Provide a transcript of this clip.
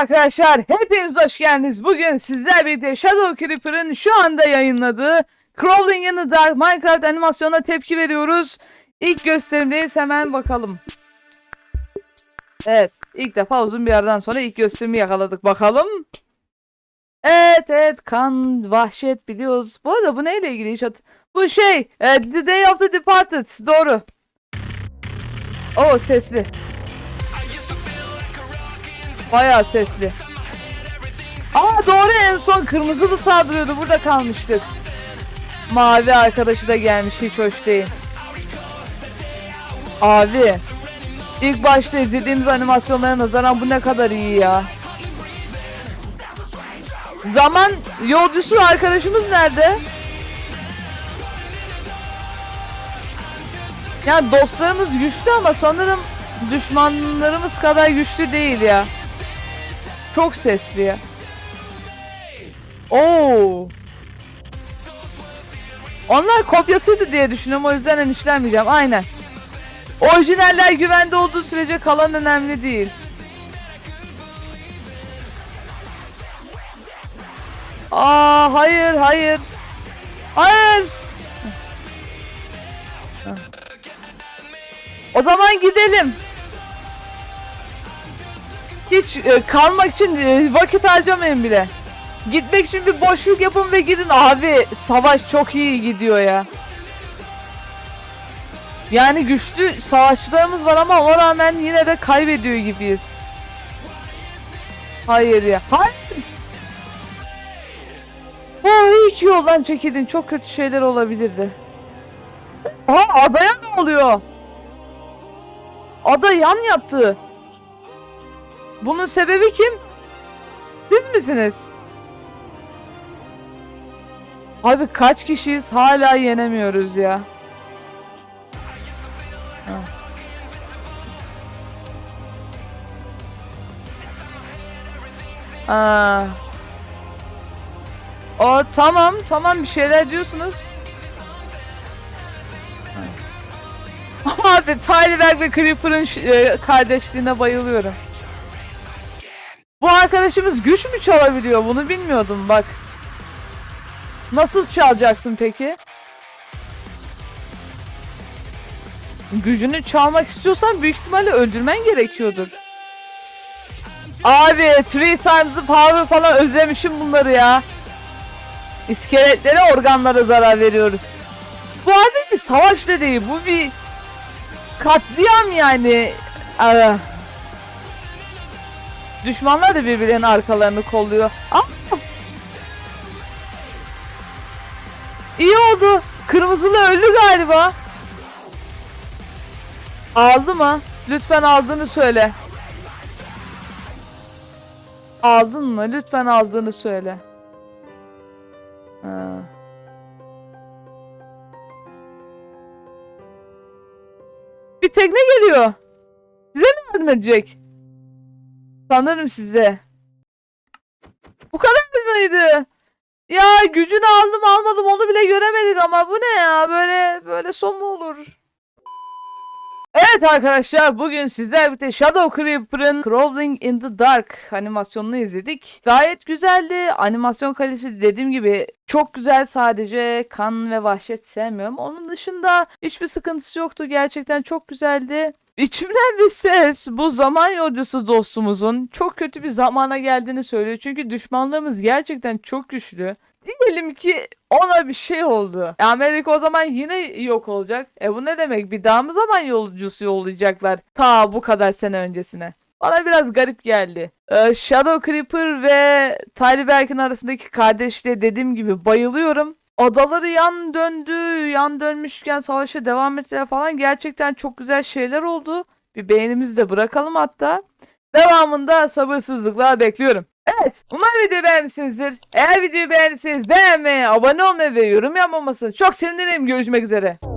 arkadaşlar, hepiniz hoş geldiniz. Bugün sizler birlikte Shadow Creeper'ın şu anda yayınladığı Crawling in the Dark Minecraft animasyonuna tepki veriyoruz. İlk gösterimdeyiz hemen bakalım. Evet, ilk defa uzun bir aradan sonra ilk gösterimi yakaladık. Bakalım. Evet, evet, kan, vahşet biliyoruz. Bu arada bu neyle ilgili hiç Bu şey, e, The Day of the Departed, doğru. O sesli. Bayağı sesli. Aa doğru en son kırmızılı saldırıyordu. Burada kalmıştık. Mavi arkadaşı da gelmiş. Hiç hoş değil. Abi. ilk başta izlediğimiz animasyonlara nazaran bu ne kadar iyi ya. Zaman yolcusu arkadaşımız nerede? Yani dostlarımız güçlü ama sanırım düşmanlarımız kadar güçlü değil ya. Çok sesli. Oo. Onlar kopyasıydı diye düşünüyorum o yüzden endişelenmeyeceğim. Aynen. Orijinaller güvende olduğu sürece kalan önemli değil. Aa hayır hayır. Hayır. O zaman gidelim. Hiç e, kalmak için e, vakit harcamayın bile. Gitmek için bir boşluk yapın ve gidin. Abi savaş çok iyi gidiyor ya. Yani güçlü savaşçılarımız var ama ona rağmen yine de kaybediyor gibiyiz. Hayır ya. Hayır. Oh, iyi ki yoldan çekildin. Çok kötü şeyler olabilirdi. Aa adaya ne oluyor? Ada yan yaptı. Bunun sebebi kim? Siz misiniz? Abi kaç kişiyiz hala yenemiyoruz ya. Aa. O tamam tamam bir şeyler diyorsunuz. Abi Tyler ve Creeper'ın e, kardeşliğine bayılıyorum. Bu arkadaşımız güç mü çalabiliyor? Bunu bilmiyordum bak. Nasıl çalacaksın peki? Gücünü çalmak istiyorsan büyük ihtimalle öldürmen gerekiyordur. Abi three times the power falan özlemişim bunları ya. İskeletlere organlara zarar veriyoruz. Bu artık bir savaş da değil. Bu bir katliam yani. Aa. Düşmanlar da birbirlerinin arkalarını kolluyor. Aa! İyi oldu. Kırmızılı öldü galiba. Aldı mı? Lütfen aldığını söyle. Aldın mı? Lütfen aldığını söyle. Ha. Bir tekne geliyor. Size mi yardım edecek? Sanırım size. Bu kadar mıydı? Ya gücünü aldım almadım onu bile göremedik ama bu ne ya böyle böyle son mu olur? Evet arkadaşlar bugün sizler birlikte Shadow Creeper'ın Crawling in the Dark animasyonunu izledik. Gayet güzeldi. Animasyon kalitesi dediğim gibi çok güzel sadece kan ve vahşet sevmiyorum. Onun dışında hiçbir sıkıntısı yoktu. Gerçekten çok güzeldi. İçimden bir ses bu zaman yolcusu dostumuzun çok kötü bir zamana geldiğini söylüyor. Çünkü düşmanlarımız gerçekten çok güçlü. Diyelim ki ona bir şey oldu. E, Amerika o zaman yine yok olacak. E bu ne demek? Bir daha mı zaman yolcusu yollayacaklar ta bu kadar sene öncesine? Bana biraz garip geldi. Ee, Shadow Creeper ve Tyler Berk'in arasındaki kardeşliğe dediğim gibi bayılıyorum. Adaları yan döndü, yan dönmüşken savaşa devam ettiler falan gerçekten çok güzel şeyler oldu. Bir beğenimizi de bırakalım hatta. Devamında sabırsızlıkla bekliyorum. Evet, umarım videoyu beğenmişsinizdir. Eğer videoyu beğendiyseniz beğenmeyi, abone olmayı ve yorum yapmamasını çok sevinirim. Görüşmek üzere.